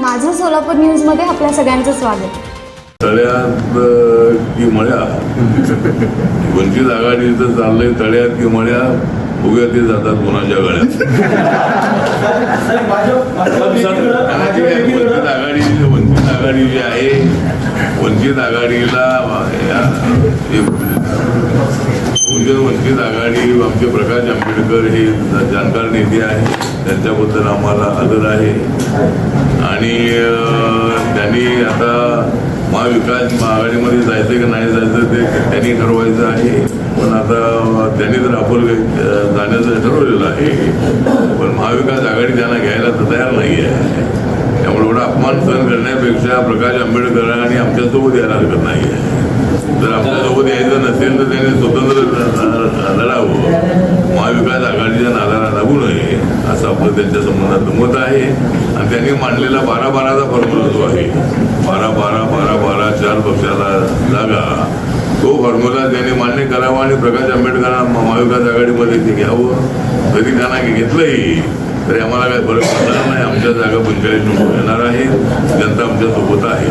माझं सोलापूर न्यूजमध्ये आपल्या सगळ्यांचं स्वागत. तळ्यात की मळ्या? वंचित आघाडीचं चाललंय तळ्यात की मळ्या उभ्या ते जातात कोणाच्या गळ्यात. वंचित आघाडी वंचित आघाडी जी आहे? वंचित आघाडीला या- बहुजन वंचित आघाडी आमचे प्रकाश आंबेडकर हे जाणकार नेते आहे. त्यांच्याबद्दल आम्हाला आदर आहे. आणि त्यांनी आता महाविकास आघाडीमध्ये जायचं की नाही जायचं ते त्यांनी ठरवायचं आहे. पण आता त्यांनी तर आपण जाण्याचं ठरवलेलं आहे. पण महाविकास आघाडी त्यांना घ्यायला तर तयार नाही आहे. त्यामुळे एवढा अपमान सहन करण्यापेक्षा प्रकाश आंबेडकर आणि आमच्यासोबत यायला हरकत नाही आहे. जर आपल्यासोबत यायचं नसेल तर त्यांनी स्वतंत्र लढावं. महाविकास आघाडीच्या नादाला लागू नये असं आपलं त्यांच्या संबंधात मत आहे. आणि त्यांनी मांडलेला बारा बाराचा फॉर्म्युला जो आहे बारा बारा बारा बारा चार पक्षाला जागा तो फॉर्म्युला त्यांनी मान्य करावा आणि प्रकाश आंबेडकरांना महाविकास आघाडीमध्ये ते घ्यावं. तरी त्यांना घेतलंही तरी आम्हाला काही फरक पडणार नाही. आमच्या जागा पंचायत निवडून येणार आहे जनता आमच्यासोबत आहे.